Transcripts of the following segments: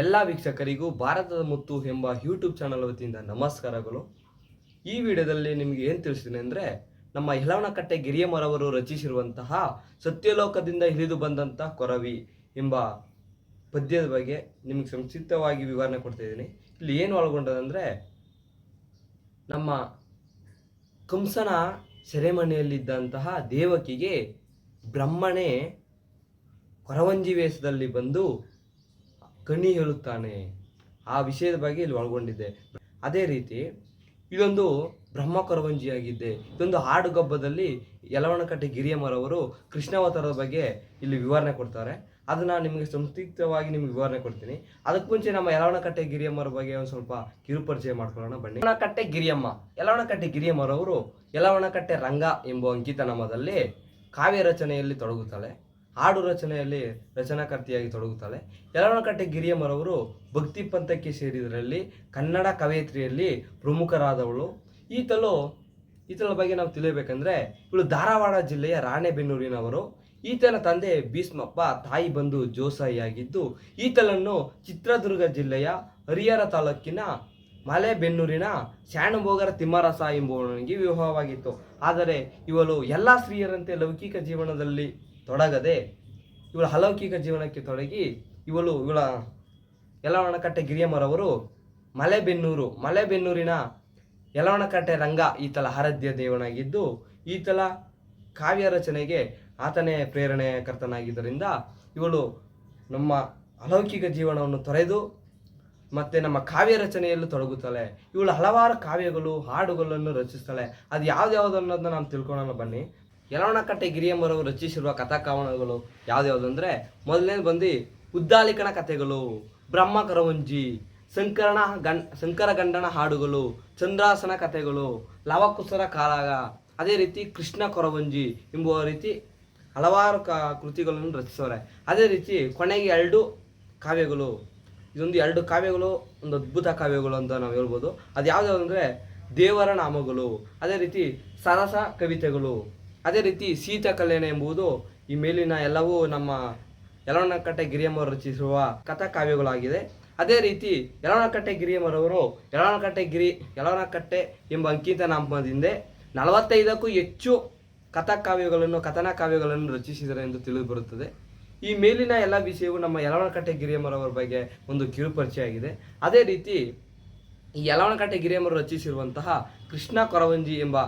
ಎಲ್ಲ ವೀಕ್ಷಕರಿಗೂ ಭಾರತದ ಮುತ್ತು ಎಂಬ ಯೂಟ್ಯೂಬ್ ಚಾನಲ್ ವತಿಯಿಂದ ನಮಸ್ಕಾರಗಳು. ಈ ವಿಡಿಯೋದಲ್ಲಿ ನಿಮಗೆ ಏನು ತಿಳಿಸ್ತೀನಿ ಅಂದರೆ, ನಮ್ಮ ಯಲವಣಕಟ್ಟೆ ಗಿರಿಯಮ್ಮರವರು ರಚಿಸಿರುವಂತಹ ಸತ್ಯಲೋಕದಿಂದ ಹಿಡಿದು ಬಂದಂಥ ಕೊರವಿ ಎಂಬ ಪದ್ಯದ ಬಗ್ಗೆ ನಿಮಗೆ ಸಂಕ್ಷಿಪ್ತವಾಗಿ ವಿವರಣೆ ಕೊಡ್ತಾ ಇದ್ದೀನಿ. ಇಲ್ಲಿ ಏನು ಒಳಗೊಂಡದಂದರೆ, ನಮ್ಮ ಕಂಸನ ಸೆರೆಮನೆಯಲ್ಲಿದ್ದಂತಹ ದೇವಕಿಗೆ ಬ್ರಹ್ಮಣೆ ಕೊರವಂಜಿ ವೇಷದಲ್ಲಿ ಬಂದು ಕಣ್ಣಿ ಹೇಳುತ್ತಾನೆ. ಆ ವಿಷಯದ ಬಗ್ಗೆ ಇಲ್ಲಿ ಒಳಗೊಂಡಿದೆ ಅದೇ ರೀತಿ ಇದೊಂದು ಬ್ರಹ್ಮ ಆಗಿದೆ ಇದೊಂದು ಹಾಡುಗಬ್ಬದಲ್ಲಿ ಯಲವಣಕಟ್ಟೆ ಗಿರಿಯಮ್ಮರವರು ಕೃಷ್ಣಾವತಾರದ ಬಗ್ಗೆ ಇಲ್ಲಿ ವಿವರಣೆ ಕೊಡ್ತಾರೆ. ಅದನ್ನ ನಿಮಗೆ ಸಂಕ್ಷಿಪ್ತವಾಗಿ ನಿಮ್ಗೆ ವಿವರಣೆ ಕೊಡ್ತೀನಿ. ಅದಕ್ಕೆ ಮುಂಚೆ ನಮ್ಮ ಯಲವಣಕಟ್ಟೆ ಗಿರಿಯಮ್ಮರ ಬಗ್ಗೆ ಒಂದು ಸ್ವಲ್ಪ ಕಿರುಪರಿಚಯ ಮಾಡ್ಕೊಳ್ಳೋಣ. ಬನ್ನಿ. ಯಲವಣಕಟ್ಟೆ ಗಿರಿಯಮ್ಮ. ಯಲವಣಕಟ್ಟೆ ಗಿರಿಯಮ್ಮರವರು ಯಲವಣಕಟ್ಟೆ ರಂಗ ಎಂಬ ಅಂಕಿತನಾಮದಲ್ಲಿ ಕಾವ್ಯ ರಚನೆಯಲ್ಲಿ ತೊಡಗುತ್ತಾಳೆ. ಹಾಡು ರಚನೆಯಲ್ಲಿ ರಚನಾಕರ್ತಿಯಾಗಿ ತೊಡಗುತ್ತಾಳೆ. ಯಲವನಕಟ್ಟೆ ಗಿರಿಯಮ್ಮರವರು ಭಕ್ತಿ ಪಂಥಕ್ಕೆ ಸೇರಿದರಲ್ಲಿ ಕನ್ನಡ ಕವಯತ್ರಿಯಲ್ಲಿ ಪ್ರಮುಖರಾದವಳು. ಈತಲು ಈತನ ಬಗ್ಗೆ ನಾವು ತಿಳಿಯಬೇಕಂದ್ರೆ ಇವಳು ಧಾರವಾಡ ಜಿಲ್ಲೆಯ ರಾಣೆಬೆನ್ನೂರಿನವರು. ಈತನ ತಂದೆ ಭೀಸ್ಮಪ್ಪ ತಾಯಿ ಬಂದು ಜೋಸಾಯಿಯಾಗಿದ್ದು ಈತಲನ್ನು ಚಿತ್ರದುರ್ಗ ಜಿಲ್ಲೆಯ ಹರಿಹರ ತಾಲೂಕಿನ ಮಲೆಬೆನ್ನೂರಿನ ಶಾಣಭೋಗರ ತಿಮ್ಮರಸ ಎಂಬುವನಿಗೆ ವಿವಾಹವಾಗಿತ್ತು. ಆದರೆ ಇವಳು ಎಲ್ಲ ಸ್ತ್ರೀಯರಂತೆ ಲೌಕಿಕ ಜೀವನದಲ್ಲಿ ತೊಡಗದೆ ಇವಳ ಅಲೌಕಿಕ ಜೀವನಕ್ಕೆ ತೊಡಗಿ ಇವಳು ಇವಳ ಯಲವಣಕಟ್ಟೆ ಗಿರಿಯಮ್ಮರವರು ಮಲೆಬೆನ್ನೂರು, ಮಲೆಬೆನ್ನೂರಿನ ಯಲವಣಕಟ್ಟೆ ರಂಗ ಈತಲ ಆರಾಧ್ಯ ದೇವನಾಗಿದ್ದು ಈತಲ ಕಾವ್ಯ ರಚನೆಗೆ ಆತನೇ ಪ್ರೇರಣೆಕರ್ತನಾಗಿದ್ದರಿಂದ ಇವಳು ನಮ್ಮ ಅಲೌಕಿಕ ಜೀವನವನ್ನು ತೊರೆದು ಮತ್ತೆ ನಮ್ಮ ಕಾವ್ಯ ರಚನೆಯಲ್ಲೂ ತೊಡಗುತ್ತಾಳೆ. ಇವಳು ಹಲವಾರು ಕಾವ್ಯಗಳು ಹಾಡುಗಳನ್ನು ರಚಿಸ್ತಾಳೆ ಅದು ಯಾವ್ದ್ಯಾವ್ದು ಅನ್ನೋದನ್ನ ನಾನು ತಿಳ್ಕೊಳ್ಳೋಣ ಬನ್ನಿ. ಯಲವಣಕಟ್ಟೆ ಗಿರಿಯಮ್ಮರವರು ರಚಿಸಿರುವ ಕಥಾಕವನಗಳು ಯಾವ್ದ್ಯಾವ್ದು ಅಂದರೆ ಮೊದಲನೇದು ಬಂದು ಉದ್ದಾಲಿಕನ ಕಥೆಗಳು, ಬ್ರಹ್ಮ ಕರವಂಜಿ, ಸಂಕರಣ ಗಂ ಶಂಕರ ಗಂಡನ ಹಾಡುಗಳು, ಚಂದ್ರಾಸನ ಕಥೆಗಳು, ಲವಕುಸರ ಕಾಲಾಗ ಅದೇ ರೀತಿ ಕೃಷ್ಣ ಕೊರವಂಜಿ ಎಂಬುವ ರೀತಿ ಹಲವಾರು ಕ, ಕೃತಿಗಳನ್ನು ರಚಿಸೋರೆ ಅದೇ ರೀತಿ ಕೊನೆಗೆ ಎರಡು ಕಾವ್ಯಗಳು. ಇದೊಂದು ಎರಡು ಕಾವ್ಯಗಳು, ಒಂದು ಅದ್ಭುತ ಕಾವ್ಯಗಳು ಅಂತ ನಾವು ಹೇಳ್ಬೋದು. ಅದು ಯಾವ್ದು ಅಂದರೆ ದೇವರ ನಾಮಗಳು. ಅದೇ ರೀತಿ ಸರಸ ಕವಿತೆಗಳು. ಅದೇ ರೀತಿ ಶೀತಕಲ್ಯಾಣ ಎಂಬುದು ಈ ಮೇಲಿನ ಎಲ್ಲವೂ ನಮ್ಮ ಯಲವನಕಟ್ಟೆ ಗಿರಿಯಮ್ಮರು ರಚಿಸಿರುವ ಕಥಾ ಕಾವ್ಯಗಳಾಗಿದೆ. ಅದೇ ರೀತಿ ಯಲವನಕಟ್ಟೆ ಗಿರಿಯಮ್ಮರವರು ಯಲವನಕಟ್ಟೆ ಗಿರಿ, ಯಲವನಕಟ್ಟೆ ಎಂಬ ಅಂಕಿತ ನಾಮದಿಂದ ನಲವತ್ತೈದಕ್ಕೂ ಹೆಚ್ಚು ಕಥಾ ಕಾವ್ಯಗಳನ್ನು, ಕಥನ ಕಾವ್ಯಗಳನ್ನು ರಚಿಸಿದ್ದಾರೆ ಎಂದು ತಿಳಿದು ಬರುತ್ತದೆ. ಈ ಮೇಲಿನ ಎಲ್ಲ ವಿಷಯವು ನಮ್ಮ ಯಲವನಕಟ್ಟೆ ಗಿರಿಯಮ್ಮರವರ ಬಗ್ಗೆ ಒಂದು ಕಿರುಪರಿಚಯ ಆಗಿದೆ ಅದೇ ರೀತಿ ಈ ಯಲವನಕಟ್ಟೆ ಗಿರಿಯಮ್ಮರು ರಚಿಸಿರುವಂತಹ ಕೃಷ್ಣ ಕೊರವಂಜಿ ಎಂಬ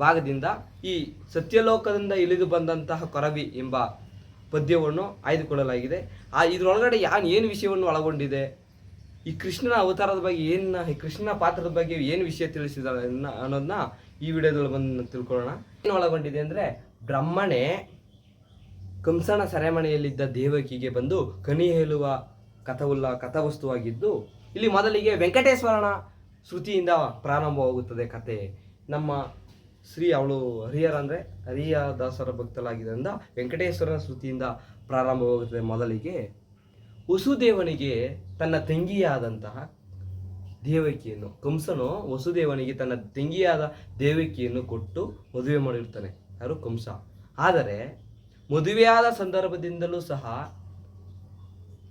ಭಾಗದಿಂದ ಈ ಸತ್ಯಲೋಕದಿಂದ ಇಳಿದು ಬಂದಂತಹ ಕೊರವಿ ಎಂಬ ಪದ್ಯವನ್ನು ಆಯ್ದುಕೊಳ್ಳಲಾಗಿದೆ. ಆ, ಇದರೊಳಗಡೆ ಯಾನ್ ಏನು ವಿಷಯವನ್ನು ಒಳಗೊಂಡಿದೆ? ಈ ಕೃಷ್ಣನ ಅವತಾರದ ಬಗ್ಗೆ ಏನು ಈ ಕೃಷ್ಣನ ಪಾತ್ರದ ಬಗ್ಗೆ ಏನು ವಿಷಯ ತಿಳಿಸಿದಾರೆ ಅನ್ನ- ಅನ್ನೋದನ್ನ ಈ ವಿಡಿಯೋದಲ್ಲಿ ಬಂದು ತಿಳ್ಕೊಳ್ಳೋಣ. ಏನು ಒಳಗೊಂಡಿದೆ ಅಂದರೆ ಬ್ರಹ್ಮಣೆ ಕಂಸನ ಸೆರೆಮನೆಯಲ್ಲಿದ್ದ ದೇವಕಿಗೆ ಬಂದು ಕನಿ ಹೇಳುವ ಕಥವುಲ್ಲ ಕಥಾವಸ್ತುವಾಗಿದ್ದು, ಇಲ್ಲಿ ಮೊದಲಿಗೆ ವೆಂಕಟೇಶ್ವರನ ಶ್ರುತಿಯಿಂದ ಪ್ರಾರಂಭವಾಗುತ್ತದೆ ಕತೆ. ನಮ್ಮ ಶ್ರೀ ಅವಳು ಹರಿಹರ ಅಂದರೆ ಹರಿಯ ದಾಸರ ಭಕ್ತಲಾಗಿದ್ದರಿಂದ ವೆಂಕಟೇಶ್ವರನ ಸ್ತುತಿಯಿಂದ ಪ್ರಾರಂಭವಾಗುತ್ತದೆ ಮೊದಲಿಗೆ. ವಸುದೇವನಿಗೆ ತನ್ನ ತಂಗಿಯಾದಂತಹ ದೇವಕಿಯನ್ನು, ಕಂಸನು ವಸುದೇವನಿಗೆ ತನ್ನ ತಂಗಿಯಾದ ದೇವಕಿಯನ್ನು ಕೊಟ್ಟು ಮದುವೆ ಮಾಡಿರ್ತಾನೆ ಯಾರು? ಕಂಸ. ಆದರೆ ಮದುವೆಯಾದ ಸಂದರ್ಭದಿಂದಲೂ ಸಹ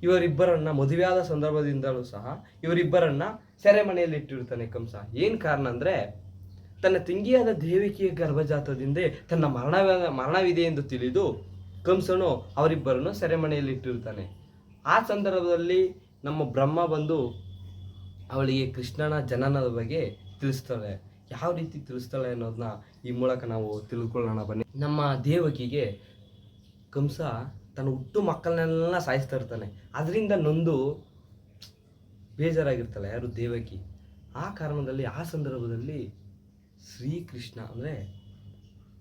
ಇವರಿಬ್ಬರನ್ನ, ಮದುವೆಯಾದ ಸಂದರ್ಭದಿಂದಲೂ ಸಹ ಇವರಿಬ್ಬರನ್ನ ಸೆರೆಮನೆಯಲ್ಲಿ ಇಟ್ಟಿರ್ತಾನೆ ಕಂಸ. ಏನು ಕಾರಣ ಅಂದರೆ ತನ್ನ ತಂಗಿಯಾದ ದೇವಿಕೆಯ ಗರ್ಭಜಾತದಿಂದ ತನ್ನ ಮರಣ ಮರಣವಿದೆ ಎಂದು ತಿಳಿದು ಕಂಸನು ಅವರಿಬ್ಬರನ್ನು ಸೆರೆಮನೆಯಲ್ಲಿ ಇಟ್ಟಿರ್ತಾನೆ ಆ ಸಂದರ್ಭದಲ್ಲಿ ನಮ್ಮ ಬ್ರಹ್ಮ ಬಂದು ಅವಳಿಗೆ ಕೃಷ್ಣನ ಜನನದ ಬಗ್ಗೆ ತಿಳಿಸ್ತಾಳೆ. ಯಾವ ರೀತಿ ತಿಳಿಸ್ತಾಳೆ ಅನ್ನೋದನ್ನ ಈ ಮೂಲಕ ನಾವು ತಿಳ್ಕೊಳ್ಳೋಣ ಬನ್ನಿ. ನಮ್ಮ ದೇವಕಿಗೆ ಕಂಸ ತನ್ನ ಹುಟ್ಟು ಮಕ್ಕಳನ್ನೆಲ್ಲ ಸಾಯಿಸ್ತಾ ಇರ್ತಾನೆ. ಅದರಿಂದ ನೊಂದು ಬೇಜಾರಾಗಿರ್ತಾಳೆ ಯಾರು ದೇವಕಿ. ಆ ಕಾರಣದಲ್ಲಿ, ಆ ಸಂದರ್ಭದಲ್ಲಿ ಶ್ರೀಕೃಷ್ಣ ಅಂದರೆ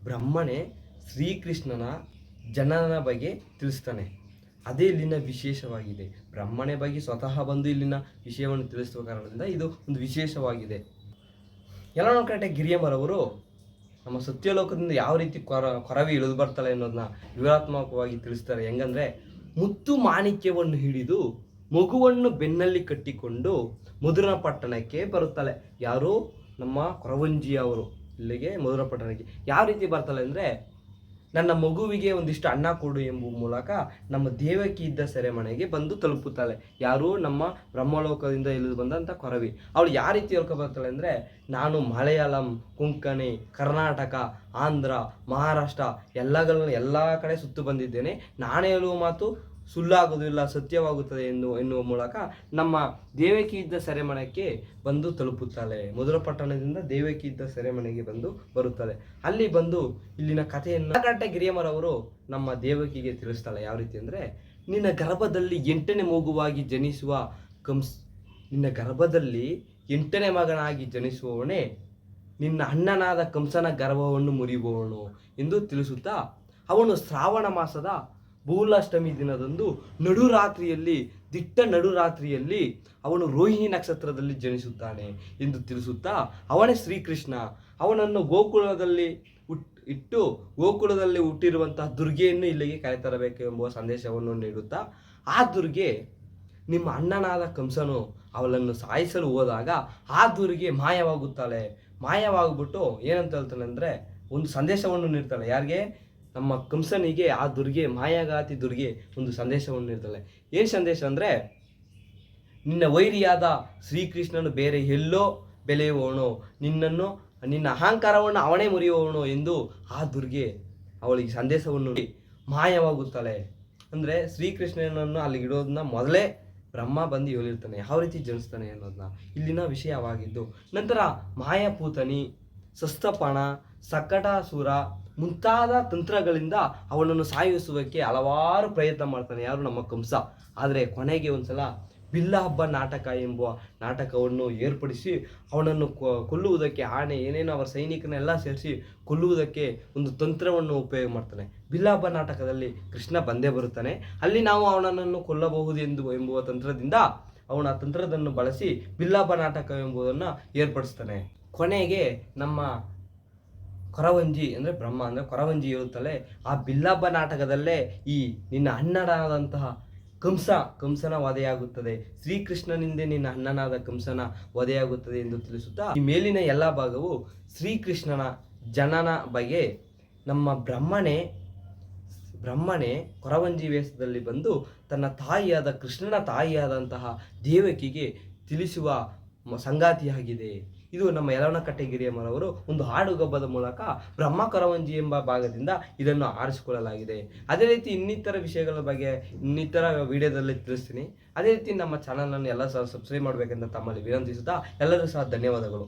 ಬ್ರಹ್ಮನೇ ಶ್ರೀಕೃಷ್ಣನ ಜನನ ಬಗ್ಗೆ ತಿಳಿಸ್ತಾನೆ. ಅದೇ ಇಲ್ಲಿನ ವಿಶೇಷವಾಗಿದೆ. ಬ್ರಹ್ಮಣೆ ಬಗ್ಗೆ ಸ್ವತಃ ಬಂದು ಇಲ್ಲಿನ ವಿಷಯವನ್ನು ತಿಳಿಸುವ ಕಾರಣದಿಂದ ಇದು ಒಂದು ವಿಶೇಷವಾಗಿದೆ. ಯಲವನಕಟ್ಟೆ ಗಿರಿಯಮ್ಮರವರು ನಮ್ಮ ಸತ್ಯಲೋಕದಿಂದ ಯಾವ ರೀತಿ ಕೊರ, ಕೊರವಿ ಇಳಿದು ಬರ್ತಾಳೆ ಅನ್ನೋದನ್ನ ವಿವರಾತ್ಮಕವಾಗಿ ತಿಳಿಸ್ತಾರೆ. ಹೆಂಗಂದ್ರೆ ಮುತ್ತು ಮಾಣಿಕ್ಯವನ್ನು ಹಿಡಿದು ಮಗುವನ್ನು ಬೆನ್ನಲ್ಲಿ ಕಟ್ಟಿಕೊಂಡು ಮಧುರ ಪಟ್ಟಣಕ್ಕೆ ಬರುತ್ತಾಳೆ. ಯಾರು? ನಮ್ಮ ಕೊರವಂಜಿ ಅವರು ಇಲ್ಲಿಗೆ ಮಧುರ ಪಟ್ಟಣಕ್ಕೆ. ಯಾವ ರೀತಿ ಬರ್ತಾಳೆ ಅಂದರೆ, ನನ್ನ ಮಗುವಿಗೆ ಒಂದಿಷ್ಟು ಅನ್ನ ಕೊಡು ಎಂಬುವ ಮೂಲಕ ನಮ್ಮ ದೇವಕಿ ಇದ್ದ ಸೆರೆಮನೆಗೆ ಬಂದು ತಲುಪುತ್ತಾಳೆ. ಯಾರು? ನಮ್ಮ ಬ್ರಹ್ಮಲೋಕದಿಂದ ಇಳಿದು ಬಂದಂಥ ಕೊರವಿ. ಅವಳು ಯಾವ ರೀತಿ ಹೇಳ್ಕೊಬರ್ತಾಳೆ ಅಂದರೆ, ನಾನು ಮಲಯಾಳಂ, ಕೊಂಕಣಿ, ಕರ್ನಾಟಕ, ಆಂಧ್ರ, ಮಹಾರಾಷ್ಟ್ರ, ಎಲ್ಲಗಳನ್ನ ಎಲ್ಲ ಕಡೆ ಸುತ್ತು ಬಂದಿದ್ದೇನೆ. ನಾನು ಹೇಳುವ ಮಾತು ಸುಳ್ಳಾಗುವುದಿಲ್ಲ, ಸತ್ಯವಾಗುತ್ತದೆ ಎಂದು ಎನ್ನುವ ಮೂಲಕ ನಮ್ಮ ದೇವಕಿಯಿದ್ದ ಸೆರೆಮನೆಗೆ ಬಂದು ತಲುಪುತ್ತಾಳೆ. ಮೊದಲ ಪಟ್ಟಣದಿಂದ ದೇವಕಿ ಇದ್ದ ಸೆರೆಮನೆಗೆ ಬಂದು ಬರುತ್ತಾಳೆ. ಅಲ್ಲಿ ಬಂದು ಇಲ್ಲಿನ ಕಥೆಯನ್ನು ಕಟ್ಟ ಗಿರಿಯಮ್ಮರವರು ನಮ್ಮ ದೇವಕಿಗೆ ತಿಳಿಸ್ತಾಳೆ. ಯಾವ ರೀತಿ ಅಂದರೆ, ನಿನ್ನ ಗರ್ಭದಲ್ಲಿ ಎಂಟನೇ ಮಗುವಾಗಿ ಜನಿಸುವ ಕಂಸ್, ನಿನ್ನ ಗರ್ಭದಲ್ಲಿ ಎಂಟನೇ ಮಗನಾಗಿ ಜನಿಸುವವನೇ ನಿನ್ನ ಅಣ್ಣನಾದ ಕಂಸನ ಗರ್ಭವನ್ನು ಮುರಿಯುವವನು ಎಂದು ತಿಳಿಸುತ್ತಾ, ಅವನು ಶ್ರಾವಣ ಮಾಸದ ಬೌಲಾಷ್ಟಮಿ ದಿನದಂದು ನಡುರಾತ್ರಿಯಲ್ಲಿ, ದಿಟ್ಟ ನಡುರಾತ್ರಿಯಲ್ಲಿ ಅವನು ರೋಹಿಣಿ ನಕ್ಷತ್ರದಲ್ಲಿ ಜನಿಸುತ್ತಾನೆ ಎಂದು ತಿಳಿಸುತ್ತಾ, ಅವನೇ ಶ್ರೀಕೃಷ್ಣ. ಅವನನ್ನು ಗೋಕುಲದಲ್ಲಿ ಇಟ್ಟು ಗೋಕುಲದಲ್ಲಿ ಹುಟ್ಟಿರುವಂತಹ ದುರ್ಗೆಯನ್ನು ಇಲ್ಲಿಗೆ ಕರೆತರಬೇಕು ಎಂಬ ಸಂದೇಶವನ್ನು ನೀಡುತ್ತಾ, ಆ ದುರ್ಗೆ ನಿಮ್ಮ ಅಣ್ಣನಾದ ಕಂಸನು ಅವಳನ್ನು ಸಾಯಿಸಲು ಹೋದಾಗ ಆ ದುರ್ಗೆ ಮಾಯವಾಗುತ್ತಾಳೆ. ಮಾಯವಾಗ್ಬಿಟ್ಟು ಏನಂತ ಹೇಳ್ತಾನೆ ಅಂದರೆ ಒಂದು ಸಂದೇಶವನ್ನು ನೀಡ್ತಾಳೆ. ಯಾರಿಗೆ? ನಮ್ಮ ಕಂಸನಿಗೆ, ಆ ದುರ್ಗೆ, ಮಾಯಾಗಾತಿ ದುರ್ಗೆ ಒಂದು ಸಂದೇಶವನ್ನು ನೀಡ್ತಾಳೆ. ಏನು ಸಂದೇಶ ಅಂದರೆ, ನಿನ್ನ ವೈರಿಯಾದ ಶ್ರೀಕೃಷ್ಣನು ಬೇರೆ ಎಲ್ಲೋ ಬೆಳೆಯುವವನು ನಿನ್ನನ್ನು, ನಿನ್ನ ಅಹಂಕಾರವನ್ನು ಅವನೇ ಮುರಿಯುವವನು ಎಂದು ಆ ದುರ್ಗೆ ಅವಳಿಗೆ ಸಂದೇಶವನ್ನು ಮಾಯವಾಗುತ್ತಾಳೆ. ಅಂದರೆ ಶ್ರೀಕೃಷ್ಣನನ್ನು ಅಲ್ಲಿಗೆ ಇಡೋದನ್ನ ಮೊದಲೇ ಬ್ರಹ್ಮ ಬಂದು ಹೇಳಿರ್ತಾನೆ ಯಾವ ರೀತಿ ಜನಿಸ್ತಾನೆ ಅನ್ನೋದನ್ನ ಇಲ್ಲಿನ ವಿಷಯವಾಗಿದ್ದು. ನಂತರ ಮಾಯಾಪೂತನಿ ಸಸ್ತಪಣ, ಸಕಟಾಸುರ ಮುಂತಾದ ತಂತ್ರಗಳಿಂದ ಅವನನ್ನು ಸಾಯಿಸುವಕ್ಕೆ ಹಲವಾರು ಪ್ರಯತ್ನ ಮಾಡ್ತಾನೆ ಯಾರು ನಮ್ಮ ಕಂಸ. ಆದರೆ ಕೊನೆಗೆ ಒಂದ್ಸಲ ಬಿಲ್ಲ ಹಬ್ಬ ನಾಟಕ ಎಂಬ ನಾಟಕವನ್ನು ಏರ್ಪಡಿಸಿ ಅವನನ್ನು ಕೊಲ್ಲುವುದಕ್ಕೆ ಆನೆ, ಏನೇನೋ ಅವರ ಸೈನಿಕನೆಲ್ಲ ಸೇರಿಸಿ ಕೊಲ್ಲುವುದಕ್ಕೆ ಒಂದು ತಂತ್ರವನ್ನು ಉಪಯೋಗ ಮಾಡ್ತಾನೆ. ಬಿಲ್ಲ ಹಬ್ಬ ನಾಟಕದಲ್ಲಿ ಕೃಷ್ಣ ಬಂದೇ ಬರುತ್ತಾನೆ. ಅಲ್ಲಿ ನಾವು ಅವನನ್ನು ಕೊಲ್ಲಬಹುದು ಎಂದು, ಎಂಬುವ ತಂತ್ರದಿಂದ ಅವನ ತಂತ್ರದನ್ನು ಬಳಸಿ ಬಿಲ್ಲಾಪ ನಾಟಕ ಎಂಬುದನ್ನು ಏರ್ಪಡಿಸ್ತಾನೆ. ಕೊನೆಗೆ ನಮ್ಮ ಕೊರವಂಜಿ ಅಂದರೆ ಬ್ರಹ್ಮ ಅಂದರೆ ಕೊರವಂಜಿ ಇರುತ್ತಲೇ, ಆ ಬಿಲ್ಲಾಪ ನಾಟಕದಲ್ಲೇ ಈ ನಿನ್ನ ಅಣ್ಣನಾದಂತಹ ಕಂಸ, ಕಂಸನ ವಧೆಯಾಗುತ್ತದೆ. ಶ್ರೀಕೃಷ್ಣನಿಂದ ನಿನ್ನ ಅಣ್ಣನಾದ ಕಂಸನ ವಧೆಯಾಗುತ್ತದೆ ಎಂದು ತಿಳಿಸುತ್ತಾ, ಈ ಮೇಲಿನ ಎಲ್ಲ ಭಾಗವು ಶ್ರೀಕೃಷ್ಣನ ಜನನ ಬಗ್ಗೆ ನಮ್ಮ ಬ್ರಹ್ಮನೇ ಬ್ರಹ್ಮನೇ ಕೊರವಂಜಿ ವೇಷದಲ್ಲಿ ಬಂದು ತನ್ನ ತಾಯಿಯಾದ ಕೃಷ್ಣನ ತಾಯಿಯಾದಂತಹ ದೇವಕಿಗೆ ತಿಳಿಸುವ ಸಂಗಾತಿಯಾಗಿದೆ. ಇದು ನಮ್ಮ ಯಲವನಕಟ್ಟೆ ಗಿರಿಯಮ್ಮನವರು ಒಂದು ಹಾಡುಗಬ್ಬದ ಮೂಲಕ ಬ್ರಹ್ಮ ಕೊರವಂಜಿ ಎಂಬ ಭಾಗದಿಂದ ಇದನ್ನು ಆರಿಸಿಕೊಳ್ಳಲಾಗಿದೆ. ಅದೇ ರೀತಿ ಇನ್ನಿತರ ವಿಷಯಗಳ ಬಗ್ಗೆ ಇನ್ನಿತರ ವಿಡಿಯೋದಲ್ಲಿ ತಿಳಿಸ್ತೀನಿ. ಅದೇ ರೀತಿ ನಮ್ಮ ಚಾನಲನ್ನು ಎಲ್ಲ ಸಹ ಸಬ್ಸ್ಕ್ರೈಬ್ ಮಾಡಬೇಕೆಂದು ತಮ್ಮಲ್ಲಿ ವಿನಂತಿಸುತ್ತಾ ಎಲ್ಲರೂ ಸಹ ಧನ್ಯವಾದಗಳು.